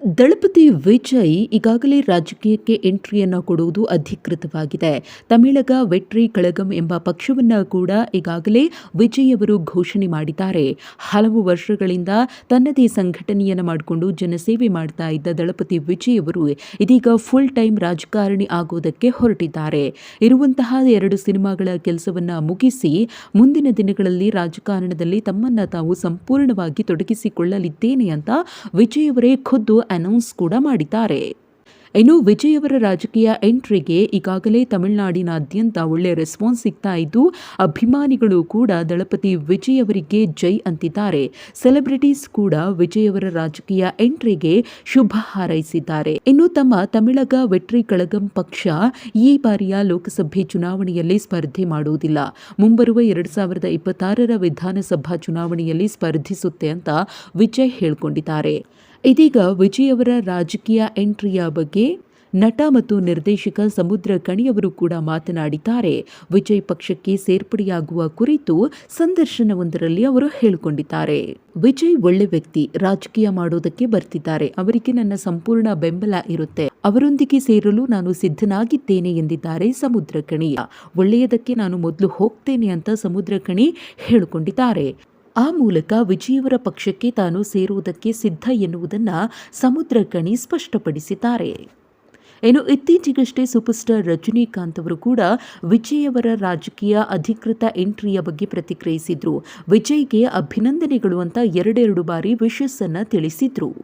ದಳಪತಿ ವಿಜಯ್ ಈಗಾಗಲೇ ರಾಜಕೀಯಕ್ಕೆ ಎಂಟ್ರಿಯನ್ನು ಕೊಡುವುದು ಅಧಿಕೃತವಾಗಿದೆ. ತಮಿಳಗ ವೆಟ್ರಿ ಕಳಗಂ ಎಂಬ ಪಕ್ಷವನ್ನು ಕೂಡ ಈಗಾಗಲೇ ವಿಜಯ್ ಅವರು ಘೋಷಣೆ ಮಾಡಿದ್ದಾರೆ. ಹಲವು ವರ್ಷಗಳಿಂದ ತನ್ನದೇ ಸಂಘಟನೆಯನ್ನು ಮಾಡಿಕೊಂಡು ಜನಸೇವೆ ಮಾಡ್ತಾ ಇದ್ದ ದಳಪತಿ ವಿಜಯ್ ಅವರು ಇದೀಗ ಫುಲ್ ಟೈಮ್ ರಾಜಕಾರಣಿ ಆಗೋದಕ್ಕೆ ಹೊರಟಿದ್ದಾರೆ. ಇರುವಂತಹ ಎರಡು ಸಿನಿಮಾಗಳ ಕೆಲಸವನ್ನು ಮುಗಿಸಿ ಮುಂದಿನ ದಿನಗಳಲ್ಲಿ ರಾಜಕಾರಣದಲ್ಲಿ ತಮ್ಮನ್ನು ತಾವು ಸಂಪೂರ್ಣವಾಗಿ ತೊಡಗಿಸಿಕೊಳ್ಳಲಿದ್ದೇನೆ ಅಂತ ವಿಜಯ್ ಅವರೇ ಖುದ್ದು ಅನೌನ್ಸ್ ಕೂಡ ಮಾಡಿದ್ದಾರೆ. ಇನ್ನು ವಿಜಯ್ ಅವರ ರಾಜಕೀಯ ಎಂಟ್ರಿಗೆ ಈಗಾಗಲೇ ತಮಿಳುನಾಡಿನಾದ್ಯಂತ ಒಳ್ಳೆಯ ರೆಸ್ಪಾನ್ಸ್ ಸಿಗ್ತಾ ಇದ್ದು, ಅಭಿಮಾನಿಗಳು ಕೂಡ ದಳಪತಿ ವಿಜಯ್ ಅವರಿಗೆ ಜೈ ಅಂತಿದ್ದಾರೆ. ಸೆಲೆಬ್ರಿಟೀಸ್ ಕೂಡ ವಿಜಯ್ ಅವರ ರಾಜಕೀಯ ಎಂಟ್ರಿಗೆ ಶುಭ ಹಾರೈಸಿದ್ದಾರೆ. ಇನ್ನು ತಮ್ಮ ತಮಿಳಗ ವೆಟ್ರಿ ಕಳಗಂ ಪಕ್ಷ ಈ ಬಾರಿಯ ಲೋಕಸಭೆ ಚುನಾವಣೆಯಲ್ಲಿ ಸ್ಪರ್ಧೆ ಮಾಡುವುದಿಲ್ಲ. ಮುಂಬರುವ ಎರಡು ಸಾವಿರದ ಇಪ್ಪತ್ತಾರರ ವಿಧಾನಸಭಾ ಚುನಾವಣೆಯಲ್ಲಿ ಸ್ಪರ್ಧಿಸುತ್ತೆ ಅಂತ ವಿಜಯ್ ಹೇಳ್ಕೊಂಡಿದ್ದಾರೆ. ಇದೀಗ ವಿಜಯ್ ಅವರ ರಾಜಕೀಯ ಎಂಟ್ರಿಯ ಬಗ್ಗೆ ನಟ ಮತ್ತು ನಿರ್ದೇಶಕ ಸಮುದ್ರ ಕಣಿಯವರು ಕೂಡ ಮಾತನಾಡಿದ್ದಾರೆ. ವಿಜಯ್ ಪಕ್ಷಕ್ಕೆ ಸೇರ್ಪಡೆಯಾಗುವ ಕುರಿತು ಸಂದರ್ಶನವೊಂದರಲ್ಲಿ ಅವರು ಹೇಳಿಕೊಂಡಿದ್ದಾರೆ. ವಿಜಯ್ ಒಳ್ಳೆ ವ್ಯಕ್ತಿ, ರಾಜಕೀಯ ಮಾಡೋದಕ್ಕೆ ಬರ್ತಿದ್ದಾರೆ. ಅವರಿಗೆ ನನ್ನ ಸಂಪೂರ್ಣ ಬೆಂಬಲ ಇರುತ್ತೆ. ಅವರೊಂದಿಗೆ ಸೇರಲು ನಾನು ಸಿದ್ಧನಾಗಿದ್ದೇನೆ ಎಂದಿದ್ದಾರೆ ಸಮುದ್ರ ಕಣಿಯ ಒಳ್ಳೆಯದಕ್ಕೆ ನಾನು ಮೊದಲು ಹೋಗ್ತೇನೆ ಅಂತ ಸಮುದ್ರ ಕಣಿ ಹೇಳಿಕೊಂಡಿದ್ದಾರೆ. ಆ ಮೂಲಕ ವಿಜಯವರ ಪಕ್ಷಕ್ಕೆ ತಾನು ಸೇರುವುದಕ್ಕೆ ಸಿದ್ಧ ಎನ್ನುವುದನ್ನು ಸಮುದ್ರ ಕಣಿ ಸ್ಪಷ್ಟಪಡಿಸಿದ್ದಾರೆ. ಇನ್ನು ಇತ್ತೀಚೆಗಷ್ಟೇ ಸೂಪರ್ ಸ್ಟಾರ್ ರಜನಿಕಾಂತ್ ಅವರು ಕೂಡ ವಿಜಯ್ ಅವರ ರಾಜಕೀಯ ಅಧಿಕೃತ ಎಂಟ್ರಿಯ ಬಗ್ಗೆ ಪ್ರತಿಕ್ರಿಯಿಸಿದ್ರು. ವಿಜಯ್ಗೆ ಅಭಿನಂದನೆಗಳು ಅಂತ ಎರಡೆರಡು ಬಾರಿ ವಿಶಸ್ಸನ್ನು ತಿಳಿಸಿದ್ರು.